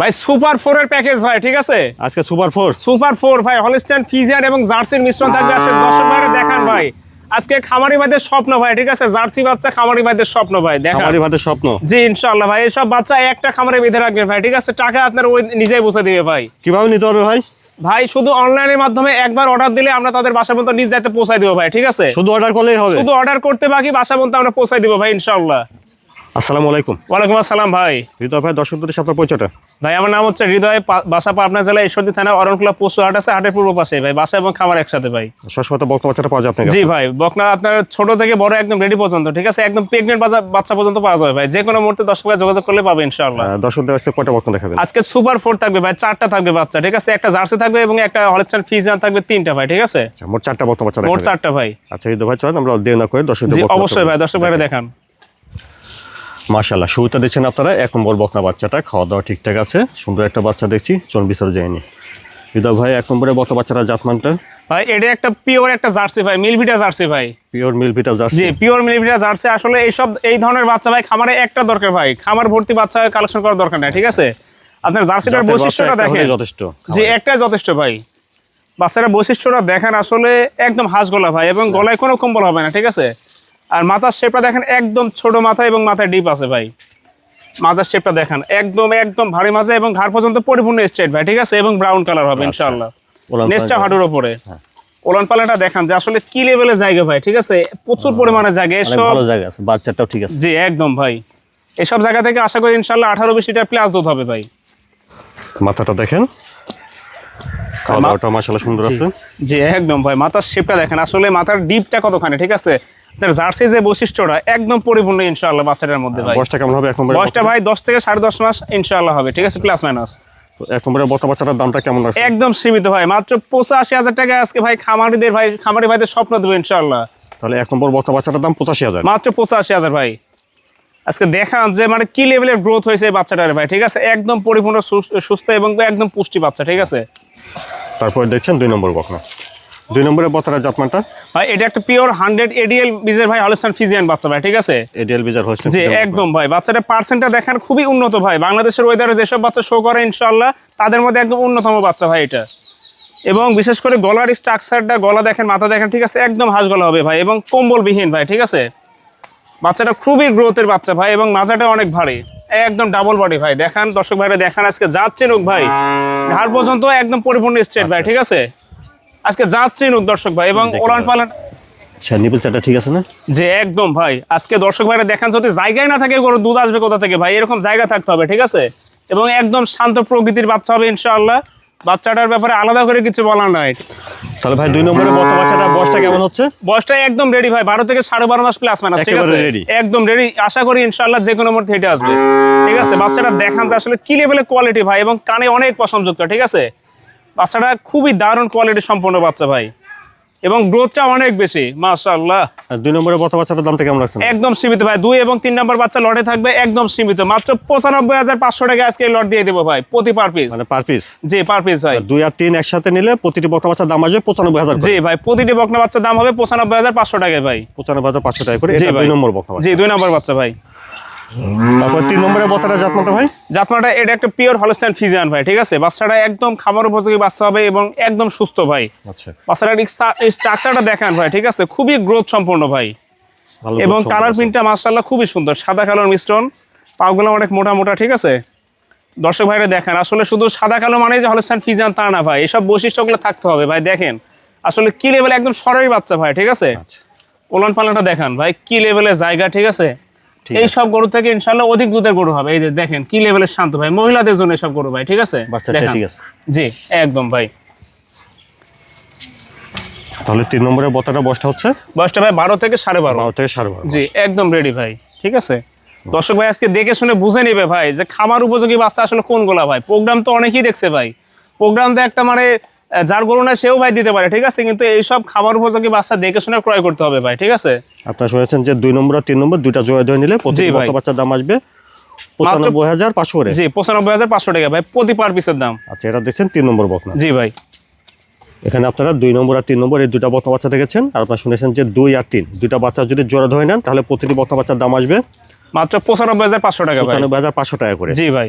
ভাই super four এর package ভাই ঠিক আছে? আজকে সুপার ফোর সুপার ফোর ভাই হলিস্টান ফিজিয়ান এবং জার্সির মিশ্রণ থাকবে। আসলে দর্শক ভাইরা দেখান ভাই। আজকে খামারি ভাইদের স্বপ্ন ভাই ঠিক আছে? জার্সি বাচ্চা খামারি ভাইদের স্বপ্ন ভাই দেখান। আমারই ভাতের স্বপ্ন। জি ইনশাল্লাহ ভাই এইসব বাচ্চা একটা খামারে বেঁধে রাখবেন ভাই ঠিক আছে? টাকা আপনার ওই নিজেই বসে দিবে ভাই। কীভাবে নিতে হবে ভাই? ভাই শুধু অনলাইনের মাধ্যমে একবার অর্ডার দিলে আমরা তাদের বাসা পর্যন্ত নিজ দায়িত্বে পৌঁছাই দিব ভাই ঠিক আছে? শুধু অর্ডার করলেই হবে। শুধু অর্ডার করতে বাকি বাসা পর্যন্ত আমরা পৌঁছাই দিব ভাই ইনশাল্লাহ আসসালামু আলাইকুম। ওয়ালাইকুম আসসালাম ভাই। হৃদয় ভাই আপনার পরিচয়টা? ভাই আমার নাম হচ্ছে হৃদয় বাসা পাবনা জেলা ঈশ্বরদী থানা অরণকুলা পশু হাট আছে হাটের পূর্ব পাশে। ভাই বাসা এবং খামার একসাথে ভাই। সবসময় বাচ্চাটা পাওয়া যায় আপনার জি ভাই বকনা আপনার ছোট থেকে বড় একদম রেডি পর্যন্ত ঠিক আছে? একদম প্রেগনেন্ট বাচ্চা পর্যন্ত পাওয়া যাবে ভাই। যে কোনো মুহূর্তে দশ টাকা যোগাযোগ করলে পাবে ইনশাআল্লাহ। আহ, দর্শকদের কাছে কয়টা বক্তব্য দেখাবেন? আজকে সুপার ফোর থাকবে ভাই চারটা থাকবে বাচ্চা ঠিক আছে? একটা জার্সি থাকবে এবং একটা হলস্টাইন ফিজিয়ান থাকবে তিনটা ভাই ঠিক আছে? আচ্ছা, মোট চারটা বক্তব্য বাচ্চা মোট চারটা ভাই। আচ্ছা হৃদয় ভাই চলেন আমরা দেরি না করে বক্তব্য অবশ্যই ভাই দর্শক ভাইরা দেখান। মাশাল্লাহ শুরুতে দেখছেন আপনারা এক নম্বর বকনা বাচ্চাটা খাওয়া দাওয়া ঠিকঠাক আছে সুন্দর একটা বাচ্চা দেখছি চল ভিতরে যায়নি হৃদয় ভাই এক নম্বরে বকনা বাচ্চাটা জাতমানটা? ভাই এটা একটা পিওর একটা জার্সি ভাই মিলভিটা জার্সি ভাই। পিওর মিল ভিটা জি পিওর মিলিভিটা জার্সি আসলে এইসব এই ধরনের বাচ্চা ভাই খামারে একটা দরকার ভাই খামার ভর্তি বাচ্চা কালেকশন করার দরকার নাই ঠিক আছে? আপনার জার্সিটার বৈশিষ্ট্যটা দেখেন। যথেষ্ট একটাই যথেষ্ট ভাই। বাচ্চারা বৈশিষ্ট্যটা দেখেন আসলে একদম হাঁস গলা ভাই এবং গলায় কোনো কম্বল হবে না ঠিক আছে? আর মাথার শেপটা দেখেন একদম ছোট মাথা এবং মাথায় ডিপ আছে ভাই। মাজার শেপটা দেখেন একদম একদম ভারী মাজা এবং ঘাড় পর্যন্ত পরিপূর্ণ স্ট্রেট ভাই ঠিক আছে? এবং ব্রাউন কালার হবে আচ্ছা। ইনশাআল্লাহ। ওলান নেক্সটটা হাঁটুর ওপরে। ওলান পালাটা দেখান যে আসলে কি লেভেলের জায়গা ভাই ঠিক আছে? প্রচুর পরিমাণে জায়গা এসব ভালো জায়গা আছে বাচ্চাটাও ঠিক আছে। জি একদম ভাই। এসব জায়গা থেকে আশা করি ইনশাল্লাহ আঠারো বিশ লিটার প্লাস দুধ হবে ভাই। মাথাটা দেখেন। খাওয়া দাওয়াটা সুন্দর আছে। জি একদম ভাই মাথার শেপটা দেখেন। আসলে মাথার ডিপটা কতখানি ঠিক আছে? আপনার জার্সি যে বৈশিষ্ট্যটা একদম পরিপূর্ণ ইনশাআল্লাহ বাচ্চাটার মধ্যে ভাই। বয়সটা কেমন হবে নম্বরে বয়সটা ভাই দশ থেকে সাড়ে দশ মাস ইনশাআল্লাহ হবে ঠিক আছে? প্লাস মাইনাস এক নম্বরে বকনা বাচ্চাটার দামটা কেমন আছে? একদম সীমিত ভাই। মাত্র টাকা আজকে ভাই খামারিদের ভাই খামারি ভাইদের স্বপ্ন দেবো ইনশাআল্লাহ। তাহলে এক নম্বর বকনা বাচ্চাটার দাম পঁচাশি হাজার। মাত্র পঁচাশি হাজার ভাই। আজকে দেখান যে মানে কি লেভেলের গ্রোথ হয়েছে এই বাচ্চাটার ভাই ঠিক আছে? একদম পরিপূর্ণ সুস্থ এবং একদম পুষ্টি বাচ্চা ঠিক আছে? তারপরে দেখছেন দুই নম্বর বকনা। দুই নম্বরে বতারা জাতমানটা? ভাই এটা একটা পিওর হান্ড্রেড এডিএল বীজের ভাই হলস্টান ফিজিয়ান বাচ্চা ভাই ঠিক আছে? এডিএল বিজার হোস্টেল জি একদম ভাই বাচ্চাটা পার্সেন্টটা দেখেন খুবই উন্নত ভাই। বাংলাদেশের ওয়েদারে যেসব বাচ্চা শো করে ইনশাল্লাহ তাদের মধ্যে একদম অন্যতম বাচ্চা ভাই এটা। এবং বিশেষ করে গলার স্ট্রাকচারটা গলা দেখেন মাথা দেখেন ঠিক আছে একদম হাঁস গলা হবে ভাই এবং কম্বলবিহীন ভাই ঠিক আছে? বাচ্চাটা খুবই গ্রোথের বাচ্চা ভাই এবং মাজাটা অনেক ভারী। একদম ডাবল বডি ভাই। দেখান দর্শক ভাইরা দেখান আজকে যাচ্ছে নুক ভাই। ঘাড় পর্যন্ত একদম পরিপূর্ণ স্ট্রেট ভাই ঠিক আছে? আজকে যাচ্ছে নুক দর্শক ভাই এবং ওলান পালান আচ্ছা নিপুল চাটা ঠিক আছে না? যে একদম ভাই। আজকে দর্শক ভাইরা দেখান যদি জায়গায় না থাকে গরুর দুধ আসবে কোথা থেকে ভাই? এরকম জায়গা থাকতে হবে ঠিক আছে? এবং একদম শান্ত প্রকৃতির বাচ্চা হবে ইনশাআল্লাহ। বাচ্চাটার ব্যাপারে আলাদা করে কিছু বলার নাই। তাহলে ভাই দুই নম্বরে বকনা বাচ্চাটা বয়সটা কেমন হচ্ছে? বয়সটা একদম রেডি ভাই বারো থেকে সাড়ে বারো মাস প্লাস মাইনাস ঠিক আছে? একদম রেডি আশা করি ইনশাআল্লাহ যে কোনো মুহূর্তে এটা আসবে। ঠিক আছে বাচ্চাটা দেখান যে আসলে কি লেভেলের কোয়ালিটি ভাই এবং কানে অনেক পছন্দযুক্ত ঠিক আছে? বাচ্চাটা খুবই দারুণ কোয়ালিটি সম্পন্ন বাচ্চা ভাই। এবং গ্রোথটা অনেক বেশি মাশাআল্লাহ। দুই নম্বরে বকনা বাচ্চাটার দামটা কেমন রাখছেন? একদম সীমিত ভাই দুই এবং তিন নম্বর বাচ্চা লটে থাকবে একদম সীমিত। মাত্র পঁচানব্বই হাজার পাঁচশো টাকা আজকে লট দিয়ে দেবো ভাই প্রতি পার পিস মানে পার পিস জি পার পিস ভাই। দুই আর তিন একসাথে নিলে প্রতিটি বকনা বাচ্চার দাম আসবে পঁচানব্বই হাজার জি ভাই প্রতিটি বকনা বাচ্চার দাম হবে পঁচানব্বই হাজার পাঁচশো টাকায় ভাই। পঁচানব্বই হাজার পাঁচশো টাকা করে এটা দুই নম্বর বকনা জি দুই নম্বর বাচ্চা ভাই। তারপর তিন নম্বরে বতারা জাতমানটা ভাই? জাতমাটা এটা একটা পিওর হলস্টাইন ফিজিয়ান ভাই ঠিক আছে? বাচ্চাটা একদম খাবার উপযোগী বাচ্চা হবে এবং একদম সুস্থ ভাই। আচ্ছা। বাচ্চাটার স্ট্রাকচারটা দেখান ভাই ঠিক আছে? খুবই গ্রোথ সম্পূর্ণ ভাই। এবং কালার প্রিন্টটা মার্শাল্লাহ খুবই সুন্দর সাদা কালোর মিশ্রণ। পাগুলো অনেক মোটা মোটা ঠিক আছে? দর্শক ভাইরা দেখেন আসলে শুধু সাদা কালো মানে যে হলস্টাইন ফিজান তা না ভাই এসব বৈশিষ্ট্যগুলো থাকতে হবে ভাই দেখেন। আসলে কি লেভেল একদম সরাই বাচ্চা ভাই ঠিক আছে? আচ্ছা। ওলান পালানটা দেখান ভাই কি লেভেলের জায়গা ঠিক আছে? এই সব গরু থেকে ইনশাল্লাহ অধিক দুধের গরু হবে। এই যে দেখেন কি লেভেলের শান্ত ভাই? মহিলাদের জন্য সব গরু ভাই ঠিক আছে? ঠিক আছে। জি একদম ভাই। তাহলে তিন নম্বরে বতাটা বয়সটা হচ্ছে? বয়সটা ভাই বারো থেকে সাড়ে বারো। বারো থেকে সাড়ে বারো জি একদম রেডি ভাই ঠিক আছে? দর্শক ভাই আজকে দেখে শুনে বুঝে নেবে ভাই যে খামার উপযোগী বাচ্চা আসলে কোনগুলা ভাই? প্রোগ্রাম তো অনেকেই দেখছে ভাই। প্রোগ্রাম তো একটা মানে যার গরু না সেও ভাই দিতে পারে ঠিক আছে? কিন্তু এইসব খামার উপযোগী বাচ্চা দেখে শুনে ক্রয় করতে হবে ভাই ঠিক আছে? আপনারা শুনেছেন যে দুই নম্বর আর তিন নম্বর দুইটা জয় ধরে নিলে প্রতি। বাচ্চার দাম আসবে পঁচানব্বই হাজার পাঁচশো করে। জি পঁচানব্বই হাজার পাঁচশো টাকা ভাই প্রতি পার পিসের দাম। আচ্ছা এটা দেখছেন তিন নম্বর বকনা। জি ভাই। এখানে আপনারা দুই নম্বর আর তিন নম্বর এই দুটা বকনা বাচ্চা দেখেছেন। আর আপনারা শুনেছেন যে দুই আর তিন। দুইটা বাচ্চা যদি জোড়া ধরে নেন তাহলে প্রতিটি বকনা বাচ্চার দাম আসবে মাত্র পঁচানব্বই হাজার পাঁচশো টাকা ভাই। পঁচানব্বই হাজার পাঁচশো টাকা করে। জি ভাই।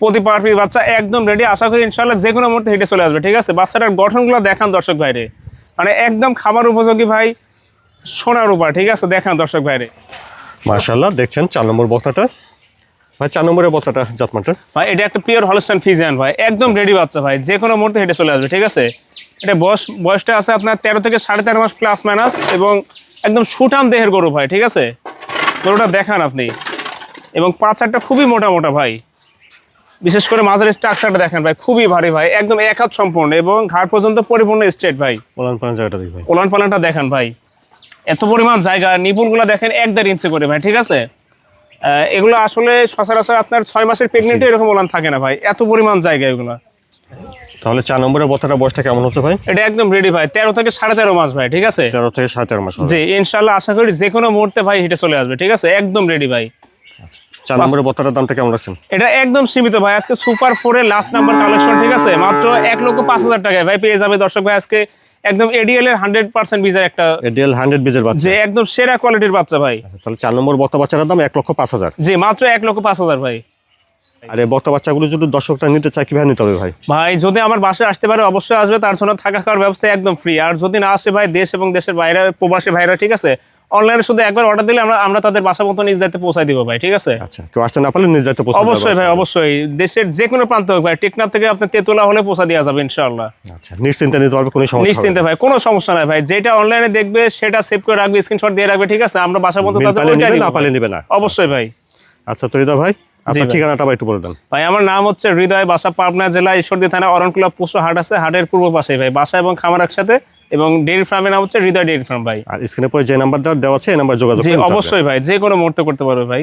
প্রতি পার পিস বাচ্চা একদম রেডি আশা করি ইনশাল্লাহ যে কোনো মুহূর্তে হেঁটে চলে আসবে ঠিক আছে? বাচ্চাটার গঠনগুলো দেখান দর্শক ভাইরে। মানে একদম খাবার উপযোগী ভাই সোনার উপর ঠিক আছে? দেখান দর্শক ভাইরে। মার্শাল্লাহ দেখছেন চার নম্বর বকনাটা ভাই চার নম্বরের বকনাটা জাতমানটা ভাই এটা একটা পিওর হলস্টাইন ফিজিয়ান ভাই একদম রেডি বাচ্চা ভাই যে কোনো মুহূর্তে হেঁটে চলে আসবে ঠিক আছে? এটা বয়স বয়সটা আছে আপনার তেরো থেকে সাড়ে তেরো মাস প্লাস মাইনাস এবং একদম সুঠাম দেহের গরু ভাই ঠিক আছে? গরুটা দেখান আপনি। এবং পাঁচারটা খুবই মোটা মোটা ভাই। বিশেষ করে মাঝের স্ট্রাকচারটা দেখেন ভাই খুবই ভারী ভাই একদম এক হাত সম্পূর্ণ এবং ঘাট পর্যন্ত পরিপূর্ণ স্ট্রেট ভাই। ওলান পালান জায়গাটা ওলান পালানটা দেখেন ভাই এত পরিমাণ জায়গা নিপুণগুলো দেখেন এক দেড় ইঞ্চি করে ভাই ঠিক আছে? এগুলো আসলে সচরাচর আপনার ছয় মাসের প্রেগনেন্টে এরকম ওলান থাকে না ভাই এত পরিমাণ জায়গা এগুলো। তাহলে চার নম্বরের বকনাটা বয়সটা কেমন হচ্ছে ভাই? এটা একদম রেডি ভাই তেরো থেকে সাড়ে তেরো মাস ভাই ঠিক আছে? তেরো থেকে সাড়ে তেরো মাস। জি ইনশাল্লাহ আশা করি যে কোনো মুহূর্তে ভাই হেঁটে চলে আসবে ঠিক আছে? একদম রেডি ভাই। চার নম্বরের বকনাটার দামটা কেমন রাখছেন এটা একদম সীমিত ভাই আজকে সুপার ফোরের লাস্ট নাম্বার কালেকশন ঠিক আছে? মাত্র এক লক্ষ পাঁচ হাজার টাকায়। ভাই পেয়ে যাবে দর্শক ভাই আজকে একদম এডিএল এর হান্ড্রেড পার্সেন্ট বিজার একটা এডিএল হান্ড্রেড বীজের বাচ্চা। যে একদম সেরা কোয়ালিটির বাচ্চা ভাই। আচ্ছা, তাহলে চার নম্বর বক্তা বাচ্চাটার দাম এক লক্ষ পাঁচ হাজার। জি মাত্র এক লক্ষ পাঁচ হাজার ভাই। আর বক্তা বাচ্চাগুলো যদি দর্শকরা নিতে চায় কীভাবে নিতে হবে ভাই? ভাই যদি আমার বাসায় আসতে পারে অবশ্যই আসবে। তার জন্য থাকা খাওয়ার ব্যবস্থা একদম ফ্রি আর যদি না আসে ভাই দেশ এবং দেশের বাইরে প্রবাসী ভাইরা ঠিক আছে? অনলাইনে শুধু একবার অর্ডার দিলে আমরা আমরা তাদের বাসা মতো নিজ দায়িত্বে পৌঁছাই দিব ভাই ঠিক আছে? আচ্ছা কেউ আসতে না পারলে নিজ দায়িত্ব পৌঁছে অবশ্যই ভাই অবশ্যই। দেশের যে কোনো প্রান্ত হোক ভাই টেকনাফ থেকে আপনার তেতুলা হলে পৌঁছা দেওয়া যাবে ইনশাআল্লাহ। আচ্ছা নিশ্চিন্তে নিতে পারবে কোনো সমস্যা নিশ্চিন্তে ভাই কোনো সমস্যা নাই ভাই যেটা অনলাইনে দেখবে সেটা সেভ করে রাখবে স্ক্রিনশট দিয়ে রাখবে ঠিক আছে? আমরা বাসা মতো তাদের ওইটা না পালে ভাই। নিবে না। অবশ্যই ভাই। আচ্ছা তো হৃদয় ভাই আপনার ঠিকানাটা একটু বলে দেন। ভাই আমার নাম হচ্ছে হৃদয় বাসা পাবনা জেলা ঈশ্বরদী থানা অরণকুলা পশু হাট আছে হাটের পূর্ব পাশে ভাই বাসা এবং খামার একসাথে। এবং ডেয়ারি ফার্মের নাম হচ্ছে হৃদয় ডেয়ারি ফার্ম ভাই। আর স্ক্রিনে পরে যে নাম্বার দেওয়া আছে এই নাম্বার যোগাযোগ অবশ্যই ভাই যে কোনো মুহূর্তে করতে পারবে ভাই।